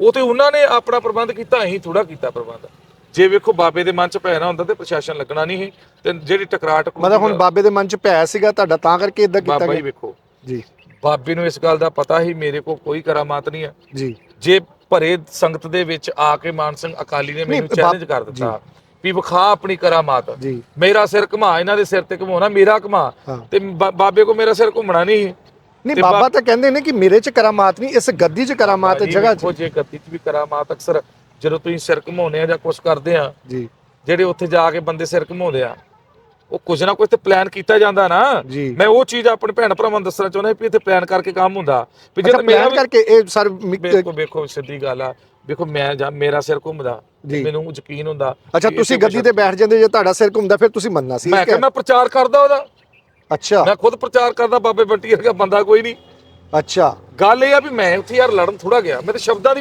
ਉਹ ਤੇ ਉਹਨਾਂ ਨੇ ਆਪਣਾ ਪ੍ਰਬੰਧ ਕੀਤਾ ਅਸੀਂ ਥੋੜਾ ਕੀਤਾ ਪ੍ਰਬੰਧ। ਜੇ ਵੇਖੋ ਬਾਬੇ ਦੇ ਮਨ ਚ ਪੈਣਾ ਹੁੰਦਾ ਤੇ ਪ੍ਰਸ਼ਾਸਨ ਲੱਗਣਾ ਨਹੀਂ ਸੀ ਤੇ ਜਿਹੜੀ ਟਕਰਾਟ ਮਤਲਬ ਹੁਣ ਬਾਬੇ ਦੇ ਮਨ ਚ ਭੈ ਸੀਗਾ ਤੁਹਾਡਾ ਤਾਂ ਕਰਕੇ ਇਦਾਂ ਕੀਤਾ ਬਾਬਾ ਹੀ ਗਿਆ? ਵੇਖੋ। ਜੀ। ਬਾਬੇ ਨੂੰ ਇਸ ਗੱਲ ਦਾ ਪਤਾ ਹੀ ਮੇਰੇ ਕੋਲ ਕੋਈ ਕਰਾਮਾਤ ਨਹੀਂ ਹੈ ਜੀ। ਜੇ ਭਰੇ ਸੰਗਤ ਦੇ ਵਿੱਚ ਆ ਕੇ ਮਾਨ ਸਿੰਘ ਅਕਾਲੀ ਨੇ ਮੈਨੂੰ ਨਹੀਂ, ਚੈਲੰਜ ਕਰ ਦਿੱਤਾ ਵੀ ਵਿਖਾ ਆਪਣੀ ਕਰਾਮਾਤ। ਜੀ। ਮੇਰਾ ਸਿਰ ਘੁਮਾ ਇਹਨਾਂ ਦੇ ਸਿਰ ਤੇ ਘੁਮਾਉਣਾ ਮੇਰਾ ਘੁਮਾ। ਹਾਂ। ਤੇ ਬਾ- ਬਾਬੇ ਕੋ ਮੇਰਾ ਸਿਰ ਘੁੰਮਣਾ ਨਹੀਂ ਸੀ। ਨਹੀਂ ਬਾਬਾ ਤਾਂ ਕਹਿੰਦੇ ਨੇ ਕਿ ਮੇਰੇ ਚ ਕਰਾਮਾਤ ਨਹੀਂ ਇਸ ਗੱਦੀ ਚ ਕਰਾਮਾਤ ਹੈ ਜਗ੍ਹਾ ਚ। ਜੇ ਗੱਦੀ 'ਚ ਵੀ ਕਰਾਮਾਤ ਅਕਸਰ ਜਦੋਂ ਤੁਸੀਂ ਸਿਰ ਘੁਮਾਉਂਦੇ ਆ ਜਾਂ ਕੁਝ ਕਰਦੇ ਆ ਜੀ। ਜਿਹੜੇ ਉੱਥੇ ਜਾ ਕੇ ਬੰਦੇ ਸਿਰ ਘੁਮਾਉਂਦੇ ਆ ਉਹ ਕੁਝ ਨਾ ਕੁਝ ਤੇ ਪਲਾਨ ਕੀਤਾ ਜਾਂਦਾ ਨਾ। ਮੈਂ ਉਹ ਚੀਜ਼ ਆਪਣੇ ਭੈਣ ਭਰਾਵਾਂ ਨੂੰ ਦੱਸਣਾ ਚਾਹੁੰਦਾ ਵੀ ਇੱਥੇ ਪਲਾਨ ਕਰਕੇ ਕੰਮ ਹੁੰਦਾ। ਵੀ ਜੇ ਪਲਾਨ ਕਰਕੇ ਇਹ ਸਰ ਵੇਖੋ ਵੇਖੋ ਸਿੱਧੀ ਗੱਲ ਆ। ਵੇਖੋ ਮੈਂ ਜਾਂ ਮੇਰਾ ਸਿਰ ਘੁੰਮਦਾ। ਮੈਨੂੰ ਯਕੀਨ ਹੁੰਦਾ ਅੱਛਾ ਤੁਸੀਂ ਗੱਦੀ ਤੇ ਬੈਠ ਜਾਂਦੇ ਜੇ ਤੁਹਾਡਾ ਸਿਰ ਘੁੰਮਦਾ ਫਿਰ ਤੁਸੀਂ ਮੰਨਣਾ ਸੀ ਮੈਂ ਇਹ ਕਿਹਾ ਮੈਂ ਪ੍ਰਚਾਰ ਕਰਦਾ ਉਹਦਾ। ਅੱਛਾ। ਮੈਂ ਖੁਦ ਪ੍ਰਚਾਰ ਕਰਦਾ ਬਾਬੇ ਬੰਟੀ ਵਰਗਾ ਬੰਦਾ ਕੋਈ ਨਹੀਂ। ਅੱਛਾ। ਗੱਲ ਇਹ ਆ ਵੀ ਮੈਂ ਉੱਥੇ ਯਾਰ ਲੜਨ ਥੋੜਾ ਗਿਆ। ਮੈਂ ਤੇ ਸ਼ਬਦਾਂ ਦੀ